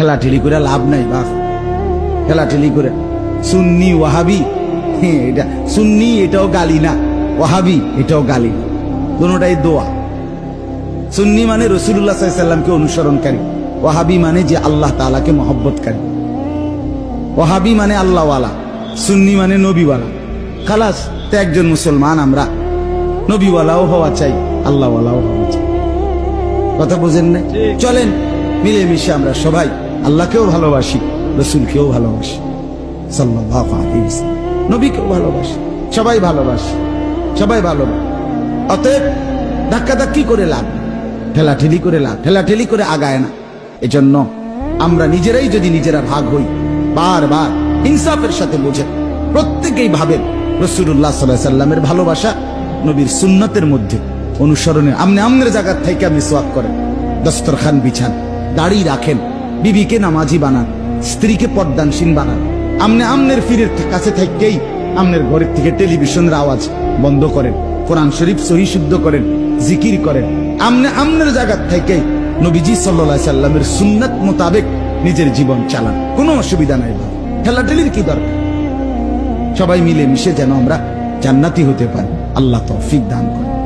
ঠেলাঠেলি করে লাভ নাই বাপ। ঠেলাঠেলি করে। সুন্নি ওয়াহাবি হ্যাঁ, এটা সুন্নি এটাও গালি না। ওয়াহাবি এটাও গালি না। দুটাই দোয়া। সুন্নি মানে রসুল্লাহ সাল্লামকে অনুসরণকারী। ওয়াহাবি মানে যে আল্লাহ তালাকে মহব্বতকারী। ওয়াহাবি মানে আল্লাহওয়ালা। সুন্নি মানে নবীওয়ালা। খালাস তো একজন মুসলমান আমরা। নবীওয়ালাও হওয়া চাই আল্লাহওয়ালাও হওয়া চাই। কথা বুঝেন না? চলেন মিলেমিশে আমরা সবাই আল্লাহকেও ভালোবাসি, রসুলকেও ভালোবাসি নবীকেও ভালোবাসি, সবাই ভালোবাসি সবাই ভালোবাসি অতএব ধাক্কাধাক্কি করে লাভ। ঠেলাঠেলি করে লাভ, ঠেলাঠেলি করে আগায় না এজন্য আমরা নিজেরাই যদি নিজেরা ভাগ হই, বারবার ইনসাফের সাথে বোঝেন প্রত্যেকেই ভাবেন রসুল্লাহ সাল্লাহ সাল্লামের ভালোবাসা নবীর সুন্নতের মধ্যে অনুসরণে আমনে আমনের জায়গার থেকে আপনি সোয়াব করেন, দস্তরখান বিছান, দাড়ি রাখেন বিবিকে নামাজি বানান, স্ত্রীকে পর্দানসীন বানান। আমনে আমনের ফিরের কাছে থাকতেই আমনের ঘরের থেকে টেলিভিশনের আওয়াজ বন্ধ করেন, কোরআন শরীফ সহি শুদ্ধ করেন, জিকির করেন। আমনে আমনের জায়গার থেকে নবীজি সাল্লাহ সাল্লামের সুন্নাত মোতাবেক নিজের জীবন চালান। কোনো অসুবিধা নাই ভাই। ঠেলাঠেলির কি দরকার? সবাই মিলে মিশে যেন আমরা জান্নাতি হতে পারি। আল্লাহ তৌফিক দান করেন।